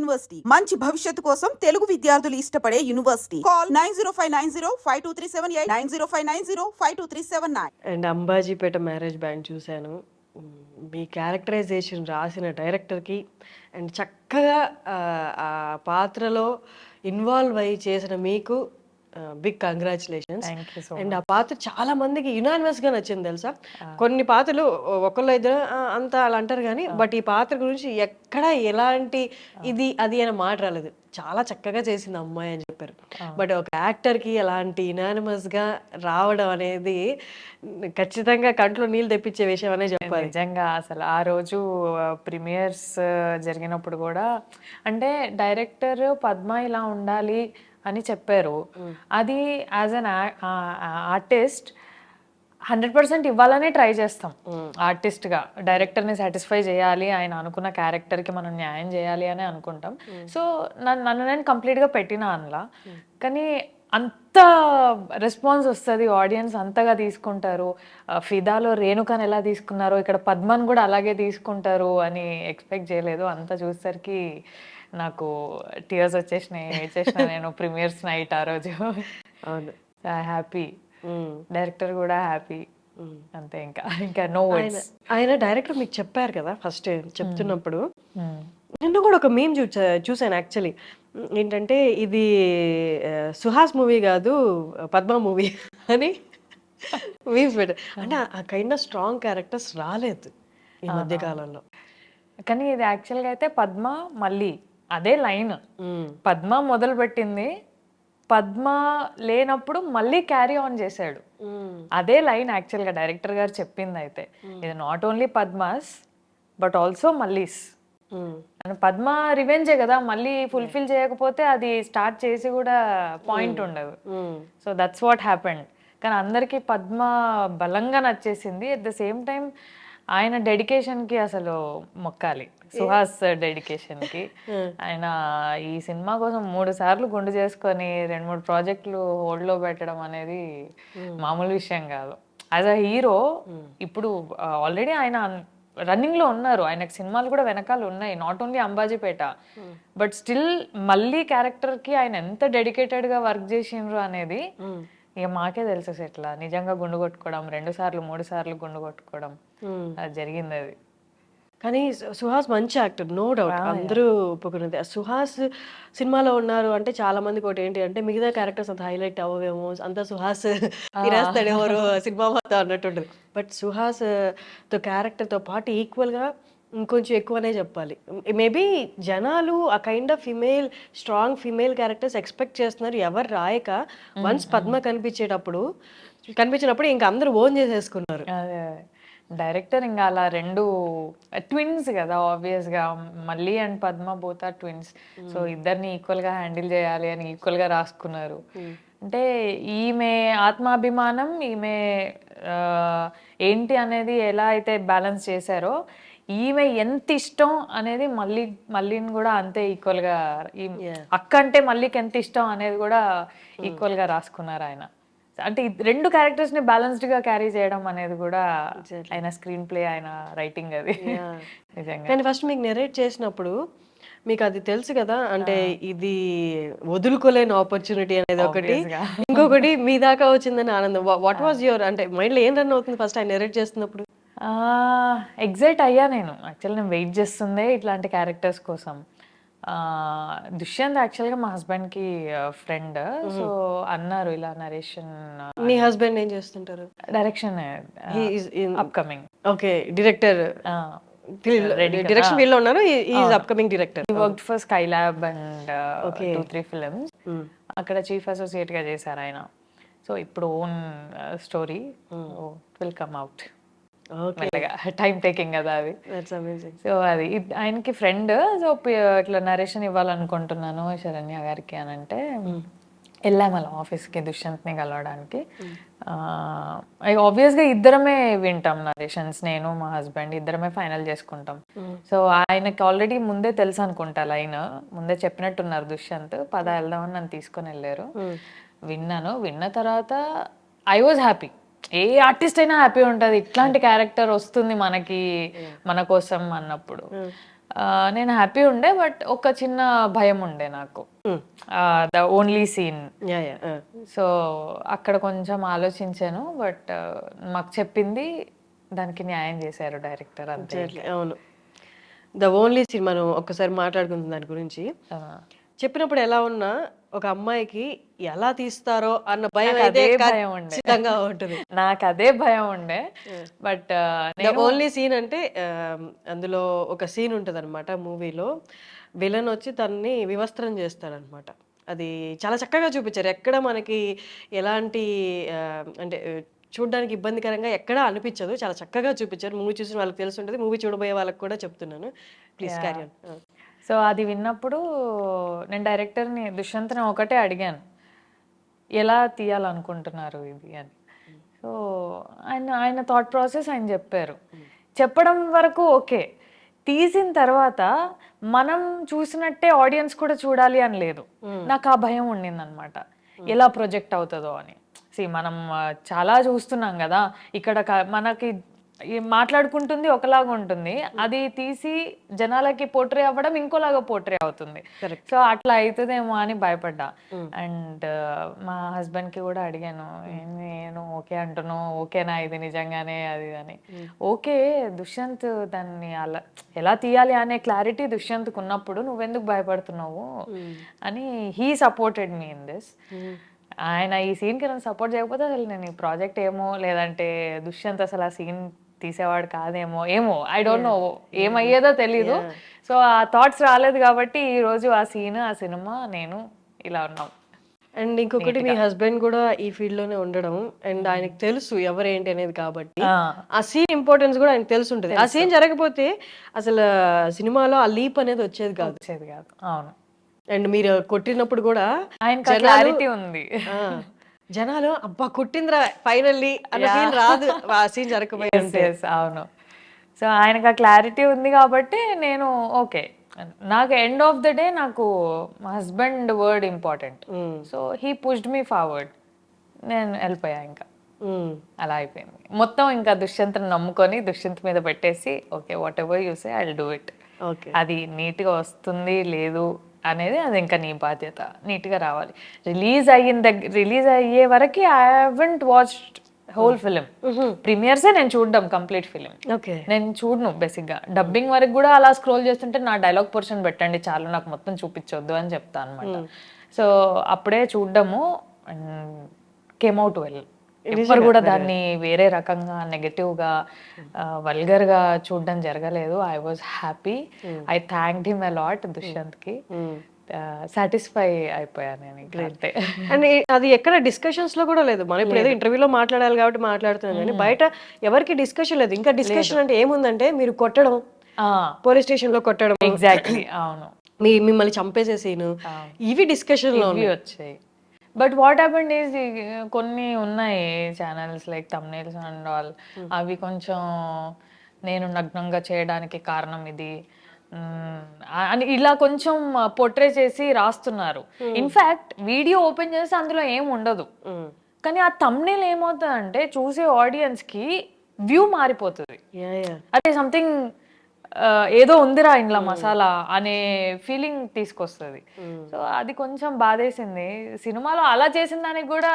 University. మంచి భవిష్యత్తు కోసం తెలుగు విద్యార్థులు ఇష్టపడే university. Call nine zero five nine zero five two three seven eight nine zero five nine zero five two three seven nine. And Ambajipeta marriage band చూశాను. మీ characterisation రాసిన డైరెక్టర్కి and చక్కగా ఆ పాత్రలో ఇన్వాల్వ్ అయ్యి చేసిన మీకు బిగ్ కంగ్రాచులేషన్స్ అండ్ ఆ పాత్ర చాలా మందికి యునానిమస్గా నచ్చింది తెలుసా? కొన్ని పాత్రలు ఒకళ్ళు ఇద్దరు "ఆ, అంత అలా అంటారు కానీ బట్ ఈ పాత్ర గురించి ఎక్కడ ఎలాంటి ఇది అది అని మాట రాలేదు. చాలా చక్కగా చేసింది అమ్మాయి అని చెప్పారు. బట్ ఒక యాక్టర్కి అలాంటి యునానిమస్గా రావడం అనేది ఖచ్చితంగా కంట్లో నీళ్ళు తెప్పించే విషయం అనే చెప్పాలి. నిజంగా అసలు ఆ రోజు ప్రీమియర్స్ జరిగినప్పుడు కూడా అంటే డైరెక్టర్ పద్మ ఇలా ఉండాలి అని చెప్పారు. అది as an artist hundred percent ఇవ్వాలనే ట్రై చేస్తాం. ఆర్టిస్ట్గా డైరెక్టర్ని సాటిస్ఫై చేయాలి ఆయన అనుకున్న క్యారెక్టర్కి మనం న్యాయం చేయాలి అని అనుకుంటాం. సో నన్ను నేను కంప్లీట్గా పెట్టిన అందులో కానీ అంత రెస్పాన్స్ వస్తుంది ఆడియన్స్ అంతగా తీసుకుంటారు. ఫిదాలో రేణుకాని ఎలా తీసుకున్నారో ఇక్కడ పద్మన్ కూడా అలాగే తీసుకుంటారు అని ఎక్స్పెక్ట్ చేయలేదు. అంత చూసేసరికి నాకు టీయర్స్ వచ్చేసినాయి వచ్చేసిన నేను ప్రీమియర్స్ నైట్ ఆ రోజు. అవును. హ్యాపీ. డైరెక్టర్ కూడా హ్యాపీ. అంతే ఇంకా ఇంకా నో ఆయన డైరెక్టర్ మీకు చెప్పారు కదా ఫస్ట్ చెప్తున్నప్పుడు? నిన్న కూడా ఒక మీమ్ చూసా చూసాను యాక్చువల్లీ ఏంటంటే ఇది సుహాస్ మూవీ కాదు పద్మ మూవీ అని మీమ్స్ పెట్టారు అంటే ఆ కైండ్ ఆఫ్ స్ట్రాంగ్ క్యారెక్టర్స్ రాలేదు ఈ మధ్య కాలంలో. కానీ ఇది యాక్చువల్గా అయితే పద్మ మళ్ళీ అదే లైన్ పద్మ మొదలు పెట్టింది పద్మ లేనప్పుడు మళ్ళీ క్యారీ ఆన్ చేశాడు. అదే లైన్ యాక్చువల్గా డైరెక్టర్ గారు చెప్పింది అయితే ఇది not only Padma's but also Malli's Padma రివెంజే కదా మళ్ళీ ఫుల్ఫిల్ చేయకపోతే అది స్టార్ట్ చేసి కూడా పాయింట్ ఉండదు. సో దట్స్ వాట్ హ్యాపెండ్ కానీ అందరికీ పద్మ బలంగా నచ్చేసింది. అట్ ద సేమ్ టైం ఆయన డెడికేషన్కి అసలు మొక్కాలి. సుహాస్ డెడికేషన్కి. ఆయన ఈ సినిమా కోసం మూడు సార్లు గుండు చేసుకొని రెండు మూడు ప్రాజెక్టులు హోల్డ్లో పెట్టడం అనేది మామూలు విషయం కాదు. యాజ్ అ హీరో ఇప్పుడు ఆల్రెడీ ఆయన రన్నింగ్లో ఉన్నారు. ఆయనకు సినిమాలు కూడా వెనకాల ఉన్నాయి. Not only Ambajipeta but still మళ్ళీ క్యారెక్టర్కి ఆయన ఎంత డెడికేటెడ్గా వర్క్ చేసిండ్రు అనేది ఇక మాకే తెలుసు ఎట్లా నిజంగా గుండు కొట్టుకోవడం రెండు సార్లు మూడు సార్లు గుండు కొట్టుకోవడం. అది జరిగింది అది కానీ సుహాస్ మంచి యాక్టర్ నో డౌట్. అందరూ ఒప్పుకున్నది. సుహాస్ సినిమాలో ఉన్నారు అంటే చాలా మందికి ఒకటి ఏంటి అంటే మిగతా క్యారెక్టర్స్ అంత హైలైట్ అవ్వవేమో అంత సుహాస్ తినేస్తాడు ఎవరు సినిమా మొత్తం అన్నట్టు ఉంటుంది బట్ సుహాస్తో character తో పాటు equal గా ఇంకొంచెం ఎక్కువనే చెప్పాలి. మేబీ జనాలు ఆ kind of female strong female characters expect చేస్తున్నారు. ఎవరు రాయక. వన్స్ పద్మ కనిపించేటప్పుడు కనిపించినప్పుడు ఇంకా అందరూ ఓన్ చేసేసుకున్నారు. డైరెక్టర్ ఇంకా అలా రెండు ట్విన్స్ కదా ఆబ్వియస్గా Malli and Padma both are twins. So ఇద్దరిని ఈక్వల్గా హ్యాండిల్ చేయాలి అని ఈక్వల్గా రాసుకున్నారు. అంటే ఈమె ఆత్మాభిమానం ఈమె ఏంటి అనేది ఎలా అయితే బ్యాలెన్స్ చేశారో ఈమె ఎంత ఇష్టం అనేది మళ్ళీ మళ్ళీని కూడా అంతే ఈక్వల్గా ఈ- అక్క అంటే మళ్ళీకి ఎంత ఇష్టం అనేది కూడా ఈక్వల్గా రాసుకున్నారు ఆయన. అంటే రెండు క్యారెక్టర్స్ని బ్యాలెన్స్డ్గా క్యారీ చేయడం అనేది కూడా ఆయన స్క్రీన్ ప్లే ఆయన రైటింగ్ అది. నిజంగా. కానీ ఫస్ట్ మీకు నెరేట్ చేసినప్పుడు మీకు అది తెలుసు కదా అంటే ఇది వదులుకోలేని ఆపర్చునిటీ అనేది ఒకటి. ఇంకొకటి మీ దాకా వచ్చిందని ఆనందం. వాట్ వాజ్ యువర్ అంటే మైండ్లో ఏం రన్ అవుతుంది ఫస్ట్ ఆయన నెరేట్ చేస్తున్నప్పుడు? ఎగ్జైట్ అయ్యా నేను. యాక్చువల్ నేను వెయిట్ చేస్తుందే ఇట్లాంటి క్యారెక్టర్స్ కోసం. దుష్యంత్ యాక్చువల్గా మా హస్బెండ్కి ఫ్రెండ్ సో అన్నారు ఇలా నరేషన్ మీ హస్బెండ్ ఏం చేస్తుంటారు? Direction upcoming okay director direction ఫీల్డ్లో ఉన్నారు is upcoming director work for sky lab and two three films అక్కడ చీఫ్ అసోసియేట్గా చేశారు ఆయన. సో ఇప్పుడు own story will come out మెల్లగా టైం టేకింగ్ కదా అది. సో అది ఆయనకి ఫ్రెండ్ సో ఇట్లా నరేషన్ ఇవ్వాలనుకుంటున్నాను శరణ్య గారికి అని అంటే వెళ్ళాము అలా ఆఫీస్కి దుష్యంత్ని కలవడానికి. ఆబ్వియస్గా ఇద్దరమే వింటాం నరేషన్స్ నేను మా హస్బెండ్ ఇద్దరమే ఫైనల్ చేసుకుంటాం. సో ఆయనకి ఆల్రెడీ ముందే తెలుసు అనుకుంటా లైన్ ముందే చెప్పినట్టున్నారు దుష్యంత్ పద వెళ్దామని నన్ను తీసుకొని వెళ్ళారు. విన్నాను విన్న తర్వాత I was happy a artist అయినా హ్యాపీ ఉంటుంది. ఇట్లాంటి క్యారెక్టర్ వస్తుంది మనకి మన కోసం అన్నప్పుడు. ఆ, నేను హ్యాపీ ఉండే బట్ ఒక చిన్న భయం ఉండే నాకు. ద ఓన్లీ సీన్ సో అక్కడ కొంచెం ఆలోచించాను బట్ మాకు చెప్పింది దానికి న్యాయం చేశారు డైరెక్టర్ అంతే. అవును. ద ఓన్లీ సీన్ మనం ఒక్కసారి మాట్లాడుకుందాం దాని గురించి. చెప్పినప్పుడు ఎలా ఉన్నా ఒక అమ్మాయికి ఎలా తీస్తారో అన్న భయం అదే భయం ఉండే. ఉంటుంది. నాకు అదే భయం ఉండే. బట్ ఓన్లీ సీన్ అంటే అందులో ఒక సీన్ ఉంటుంది అనమాట మూవీలో. విలన్ వచ్చి తనని వివస్త్రం చేస్తాడనమాట అది చాలా చక్కగా చూపించారు. ఎక్కడ మనకి ఎలాంటి అంటే చూడడానికి ఇబ్బందికరంగా ఎక్కడా అనిపించదు. చాలా చక్కగా చూపించారు. మూవీ చూసిన వాళ్ళకి తెలిసి ఉంటుంది మూవీ చూడబోయే వాళ్ళకి కూడా చెప్తున్నాను. ప్లీజ్ క్యారీ సో అది విన్నప్పుడు నేను డైరెక్టర్ని దుష్యంత్ని ఒకటే అడిగాను. ఎలా తీయాలనుకుంటున్నారు ఇది అని. సో ఆయన ఆయన థాట్ ప్రాసెస్ ఆయన చెప్పారు. చెప్పడం వరకు ఓకే. తీసిన తర్వాత మనం చూసినట్టే ఆడియన్స్ కూడా చూడాలి అని లేదు. నాకు ఆ భయం ఉండింది అనమాట ఎలా ప్రొజెక్ట్ అవుతుందో అని. సి మనం చాలా చూస్తున్నాం కదా. ఇక్కడ మనకి మాట్లాడుకుంటుంది ఒకలాగా ఉంటుంది. అది తీసి జనాలకి పోట్రే అవ్వడం ఇంకోలాగా పోట్రే అవుతుంది. సో అట్లా అవుతుందేమో అని భయపడ్డా. అండ్ మా హస్బెండ్కి కూడా అడిగాను "ఏం నేను ఓకే అంటున్నావు ఓకేనా ఇది నిజంగానే అది ఇది" అని. ఓకే దుష్యంత్ దాన్ని అలా ఎలా తీయాలి అనే క్లారిటీ దుష్యంత్కు ఉన్నప్పుడు నువ్వెందుకు భయపడుతున్నావు? అని he supported me in this ఆయన ఈ సీన్కి నన్ను సపోర్ట్ చేయకపోతే అసలు నేను ఈ ప్రాజెక్ట్ ఏమో లేదంటే దుష్యంత్ అసలు ఆ సీన్ తీసేవాడు కాదేమో ఏమో ఐ డోంట్ నో ఏమయ్యేదో తెలీదు. సో ఆ థాట్స్ రాలేదు కాబట్టి ఈ రోజు ఆ సీన్ ఆ సినిమా నేను ఇలా ఉన్నాం. అండ్ ఇంకొకటి మీ హస్బెండ్ కూడా ఈ ఫీల్డ్లోనే ఉండడం అండ్ ఆయనకు తెలుసు ఎవరేంటి అనేది కాబట్టి. ఆ, సీన్ ఇంపార్టెన్స్ కూడా ఆయనకు తెలిసి ఉంటుంది ఆ సీన్ జరగకపోతే అసలు సినిమాలో ఆ లీప్ అనేది వచ్చేది కాదు. వచ్చేది కాదు. అవును. అండ్ మీరు కొట్టినప్పుడు కూడా ఆయనకు క్లారిటీ ఉంది. జనాలు అబ్బా కొట్టిందిరా ఫైనల్లీ అన్న ఫీల్ రాదు. ఆ సీన్ జరగకపోయి Yes, yes, అవును. సో ఆయనకు ఆ క్లారిటీ ఉంది కాబట్టి నేను ఓకే. నాకు ఎండ్ ఆఫ్ ద డే నాకు మా husband word important so he pushed me forward నేను వెళ్ళిపోయా ఇంకా. అలా అయిపోయింది. మొత్తం ఇంకా దుష్యంత్ని నమ్ముకొని దుష్యంత్ మీద పెట్టేసి okay whatever you say I do it okay అది నీట్గా వస్తుంది లేదు అనేది అది ఇంకా నీ బాధ్యత. నీట్గా రావాలి. రిలీజ్ అయిన దగ్గర రిలీజ్ అయ్యే వరకు I haven't watched whole film. ప్రీమియర్సే నేను చూడడం కంప్లీట్ ఫిలిం. ఓకే. నేను చూడను బేసిక్గా. డబ్బింగ్ వరకు కూడా అలా స్క్రోల్ చేస్తుంటే నా డైలాగ్ పోర్షన్ పెట్టండి చాలు నాకు మొత్తం చూపించొద్దు అని చెప్తా అనమాట సో అప్పుడే చూడడము కేమౌట్ వెల్. ఎవ్వరు కూడా దాన్ని వేరే రకంగా నెగటివ్గా వల్గర్గా చూడడం జరగలేదు. I was happy I thank him a lot దుష్యంత్కి. Satisfy అయిపోయాను నేను అంతే అండ్ అది ఎక్కడ డిస్కషన్స్లో కూడా లేదు. మనం ఇప్పుడు ఏదో ఇంటర్వ్యూలో మాట్లాడాలి కాబట్టి మాట్లాడుతున్నాం కానీ బయట ఎవరికి డిస్కషన్ లేదు. ఇంకా డిస్కషన్ అంటే ఏముందంటే మీరు కొట్టడం. పోలీస్ స్టేషన్లో కొట్టడం. ఎగ్జాక్ట్లీ అవును. మీ మిమ్మల్ని చంపేసే సీన్ ఇవి డిస్కషన్లో ఇవి వచ్చాయి. బట్ వాట్ హ్యాపెండ్ ఈజ్ కొన్ని ఉన్నాయి channels like thumbnails and all అవి కొంచెం నేను నగ్నంగా చేయడానికి కారణం ఇది. ఆ- అని ఇలా కొంచెం పొట్రే చేసి రాస్తున్నారు. ఇన్ఫాక్ట్ వీడియో ఓపెన్ చేస్తే అందులో ఏం ఉండదు. కానీ ఆ తమ్నేల్ ఏమవుతుందంటే చూసే ఆడియన్స్కి వ్యూ మారిపోతుంది. అదే సంథింగ్ ఏదో ఉందిరా ఇంట్లో మసాలా అనే ఫీలింగ్ తీసుకొస్తుంది. సో అది కొంచెం బాధేసింది. సినిమాలో అలా చేసిన దానికి కూడా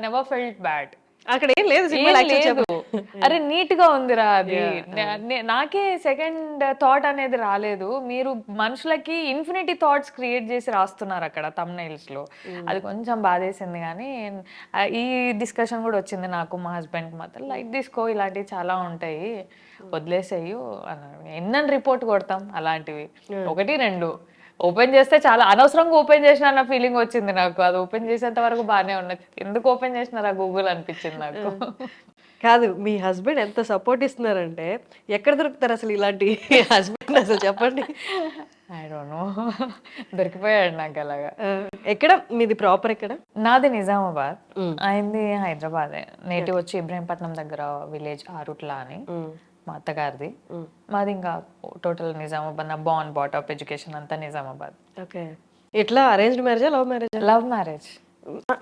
నెవర్ ఫెల్ట్ బ్యాడ్ అక్కడ ఏం లేదు అరే నీట్గా ఉందిరా అది. నాకే సెకండ్ థాట్ అనేది రాలేదు. మీరు మనుషులకి ఇన్ఫినిటీ థాట్స్ క్రియేట్ చేసి రాస్తున్నారు అక్కడ తమ్నైల్స్లో. అది కొంచెం బాధేసింది కానీ ఈ డిస్కషన్ కూడా వచ్చింది నాకు మా హస్బెండ్ మాత్రం. లైట్ తీసుకో ఇలాంటివి చాలా ఉంటాయి. వదిలేసేయు అన్నాడు ఎన్నని రిపోర్ట్ కొడతాం అలాంటివి. ఒకటి రెండు. ఓపెన్ చేస్తే చాలా అనవసరంగా ఓపెన్ చేసిన అన్న ఫీలింగ్ వచ్చింది నాకు. అది ఓపెన్ చేసేంత వరకు బాగానే ఉన్నది. ఎందుకు ఓపెన్ చేసినారా గూగుల్ అనిపించింది నాకు? కాదు మీ హస్బెండ్ ఎంత సపోర్ట్ ఇస్తున్నారంటే ఎక్కడ దొరుకుతారు అసలు ఇలాంటి హస్బెండ్ అసలు చెప్పండి? ఐ డోంట్ నో దొరికిపోయాడు నాకు అలాగా. ఆ, ఎక్కడ? మీది ప్రాపర్ ఎక్కడ? నాది నిజామాబాద్. అయింది హైదరాబాదే. నేటివ్ వచ్చి ఇబ్రహీంపట్నం దగ్గర విలేజ్ ఆరుట్లా అని. మా అత్తగారిది. మాది ఇంకా టోటల్ నిజామాబాద్ నా బాన్ బాటప్ ఎడ్యుకేషన్ అంతా నిజామాబాద్. ఓకే. ఎట్లా? అరేంజ్డ్ మ్యారేజా లవ్ మ్యారేజా లవ్ మ్యారేజ్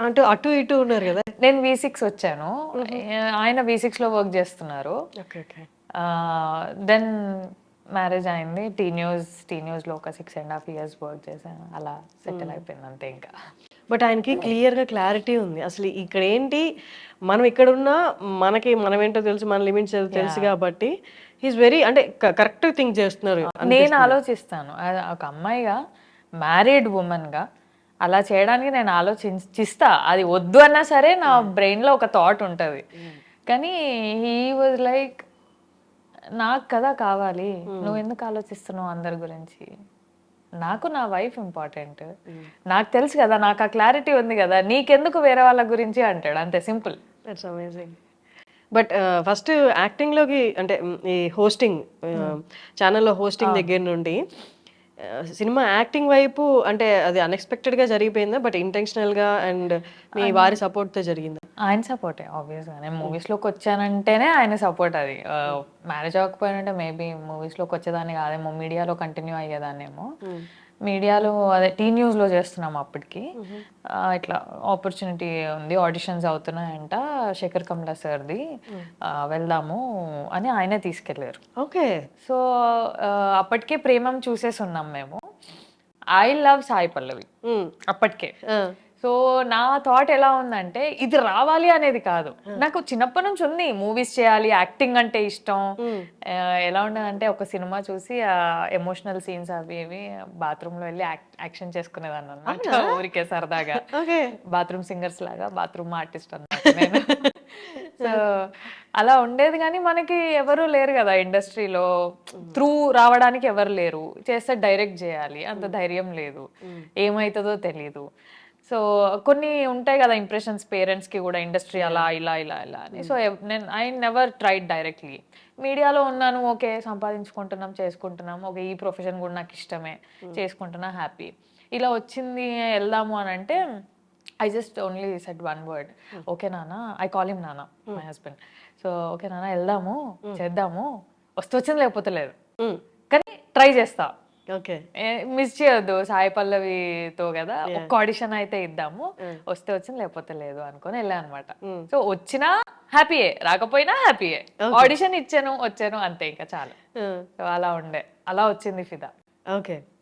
అంటూ అటు ఇటు ఉన్నారు కదా? నేను వి సిక్స్ వచ్చాను. ఆయన వి సిక్స్లో వర్క్ చేస్తున్నారు. దెన్ మ్యారేజ్ అయింది. టీ న్యూస్ టీ న్యూస్లో ఒక six and half years work చేశాను అలా సెటిల్ అయిపోయింది అంతే ఇంకా. బట్ ఆయనకి క్లియర్గా క్లారిటీ ఉంది. అసలు ఇక్కడ ఏంటి మనం ఇక్కడ ఉన్నా మనకి మనం ఏంటో తెలుసు మన లిమిట్స్ తెలుసు కాబట్టి హీస్ వెరీ అంటే కరెక్ట్ థింక్ చేస్తున్నారు నేను ఆలోచిస్తాను. ఒక అమ్మాయిగా మ్యారీడ్ ఉమెన్గా అలా చేయడానికి నేను ఆలోచిస్తా అది వద్దు అన్నా సరే నా బ్రెయిన్లో ఒక థాట్ ఉంటుంది. కానీ హీ వాజ్ లైక్ నాకు కదా కావాలి. నువ్వు ఎందుకు ఆలోచిస్తున్నావు అందరి గురించి? నాకు నా వైఫ్ ఇంపార్టెంట్. నాకు తెలుసు కదా నాకు ఆ క్లారిటీ ఉంది కదా నీకెందుకు వేరే వాళ్ళ గురించి అంటాడు. అంతే simple. That's amazing but first యాక్టింగ్లోకి అంటే ఈ హోస్టింగ్ ఛానల్లో హోస్టింగ్ దగ్గర నుండి సినిమా యాక్టింగ్ వైపు అంటే అది అన్ఎక్స్పెక్టెడ్గా జరిగిపోయిందా? బట్ ఇంటెన్షనల్గా అండ్ మీ వారి సపోర్ట్తో జరిగిందా? ఆయన సపోర్టే ఆబ్వియస్గా నేను మూవీస్లోకి వచ్చానంటేనే ఆయన సపోర్ట్ అది. మ్యారేజ్ అవ్వకపోయినంటే మేబీ మూవీస్లోకి వచ్చేదాన్ని కాదేమో మీడియాలో కంటిన్యూ అయ్యేదాన్నేమో. మీడియాలో అదే టీ న్యూస్లో చేస్తున్నాం అప్పటికి. ఇట్లా ఆపర్చునిటీ ఉంది ఆడిషన్స్ అవుతున్నాయంట శేఖర్ కమలా సార్ది. వెళ్దాము అని ఆయనే తీసుకెళ్ళారు ఓకే. సో అప్పటికే ప్రేమం చూసేసి ఉన్నాం మేము. I love Sai Pallavi. అప్పటికే. సో నా థాట్ ఎలా ఉందంటే ఇది రావాలి అనేది కాదు. నాకు చిన్నప్పటి నుంచి ఉంది. మూవీస్ చేయాలి యాక్టింగ్ అంటే ఇష్టం. ఎలా ఉండదంటే ఒక సినిమా చూసి ఎమోషనల్ సీన్స్ అవి ఇవి బాత్రూమ్లో వెళ్ళి యాక్షన్ చేసుకునేదాన్ని అన్నమాట. ఊరికే సరదాగా. బాత్రూమ్ సింగర్స్ లాగా బాత్రూమ్ ఆర్టిస్ట్ అన్నమాట నేను. సో అలా ఉండేది కానీ మనకి ఎవరు లేరు కదా ఇండస్ట్రీలో. త్రూ రావడానికి ఎవరు లేరు. చేస్తే డైరెక్ట్ చేయాలి. అంత ధైర్యం లేదు. ఏమవుతుందో తెలీదు. సో కొన్ని ఉంటాయి కదా ఇంప్రెషన్స్ పేరెంట్స్కి కూడా ఇండస్ట్రీ అలా ఇలా ఇలా ఇలా అని. సో నేను ఐ నెవర్ ట్రైడ్ డైరెక్ట్లీ మీడియాలో ఉన్నాను ఓకే సంపాదించుకుంటున్నాం చేసుకుంటున్నాం. ఓకే ఈ ప్రొఫెషన్ కూడా నాకు ఇష్టమే. చేసుకుంటున్నా హ్యాపీ ఇలా వచ్చింది వెళ్దాము అని అంటే I just only set one word okay నాన్న ఐ కాల్ హిమ్ నాన్న మై హస్బెండ్ సో ఓకే నాన్న వెళ్దాము చేద్దాము. వస్తే వచ్చింది లేకపోతే లేదు. కానీ ట్రై చేస్తా. ఓకే. మిస్ చేయొద్దు సాయి పల్లవితో కదా ఒక్క ఆడిషన్ అయితే ఇద్దాము. వస్తే వచ్చింది లేకపోతే లేదు అనుకొని వెళ్ళా అనమాట సో వచ్చినా హ్యాపీయే రాకపోయినా హ్యాపీయే. ఆడిషన్ ఇచ్చాను వచ్చాను అంతే ఇంకా చాలు. సో అలా ఉండే. అలా వచ్చింది ఫిదా. ఓకే